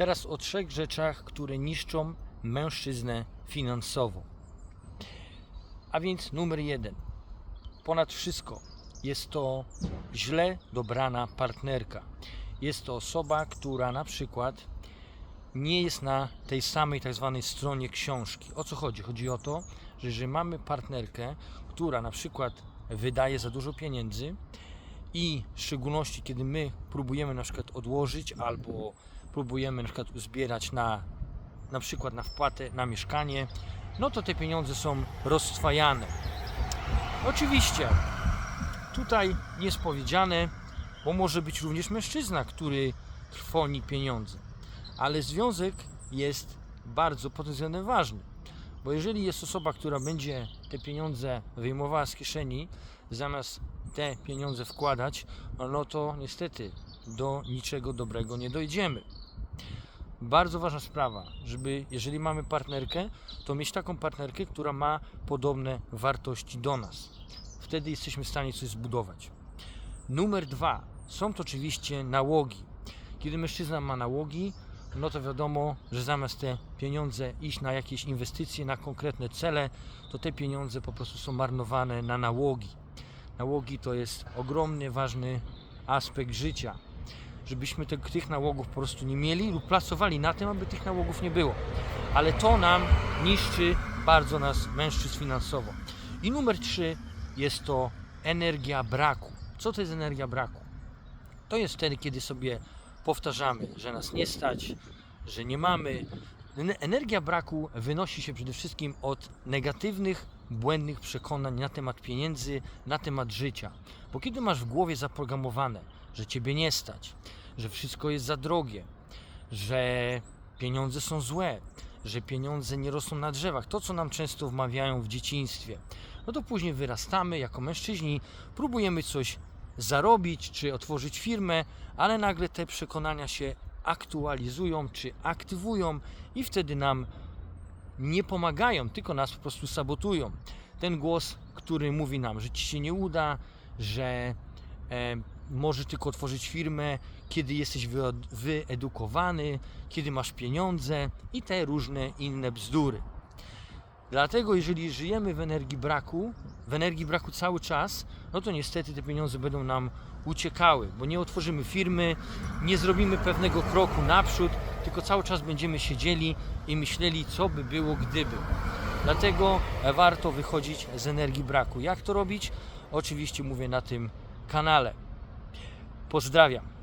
Teraz o trzech rzeczach, które niszczą mężczyznę finansowo. A więc numer jeden. Ponad wszystko jest to źle dobrana partnerka. Jest to osoba, która na przykład nie jest na tej samej tak zwanej stronie książki. O co chodzi? Chodzi o to, że mamy partnerkę, która na przykład wydaje za dużo pieniędzy i w szczególności kiedy my próbujemy na przykład odłożyć albo próbujemy na przykład uzbierać na na przykład na wpłatę na mieszkanie, no to te pieniądze są rozstwajane. Oczywiście tutaj jest powiedziane, bo może być również mężczyzna, który trwoni pieniądze, ale związek jest bardzo pod względem ważny, bo jeżeli jest osoba, która będzie te pieniądze wyjmowała z kieszeni, zamiast te pieniądze wkładać, no to niestety do niczego dobrego nie dojdziemy bardzo ważna sprawa, żeby jeżeli mamy partnerkę, to mieć taką partnerkę, która ma podobne wartości do nas. Wtedy jesteśmy w stanie coś zbudować. Numer dwa są to oczywiście nałogi. Kiedy mężczyzna ma nałogi, no to wiadomo, że zamiast te pieniądze iść na jakieś inwestycje, na konkretne cele, to te pieniądze po prostu są marnowane na nałogi. Nałogi to jest ogromny, ważny aspekt życia żebyśmy te, tych nałogów po prostu nie mieli lub pracowali na tym, aby tych nałogów nie było. Ale to nam niszczy bardzo nas mężczyzn finansowo. I numer trzy jest to energia braku. Co to jest energia braku? To jest wtedy, kiedy sobie powtarzamy, że nas nie stać, że nie mamy. Energia braku wynosi się przede wszystkim od negatywnych, błędnych przekonań na temat pieniędzy, na temat życia. Bo kiedy masz w głowie zaprogramowane, że ciebie nie stać, że wszystko jest za drogie, że pieniądze są złe, że pieniądze nie rosną na drzewach, to co nam często wmawiają w dzieciństwie, no to później wyrastamy jako mężczyźni, próbujemy coś zarobić czy otworzyć firmę, ale nagle te przekonania się aktualizują czy aktywują i wtedy nam nie pomagają, tylko nas po prostu sabotują. Ten głos, który mówi nam, że ci się nie uda, że e, możesz tylko otworzyć firmę, kiedy jesteś wyedukowany, kiedy masz pieniądze i te różne inne bzdury. Dlatego, jeżeli żyjemy w energii braku, w energii braku cały czas, no to niestety te pieniądze będą nam uciekały, bo nie otworzymy firmy, nie zrobimy pewnego kroku naprzód, tylko cały czas będziemy siedzieli i myśleli, co by było, gdyby. Dlatego warto wychodzić z energii braku. Jak to robić? Oczywiście mówię na tym kanale. Pozdrawiam.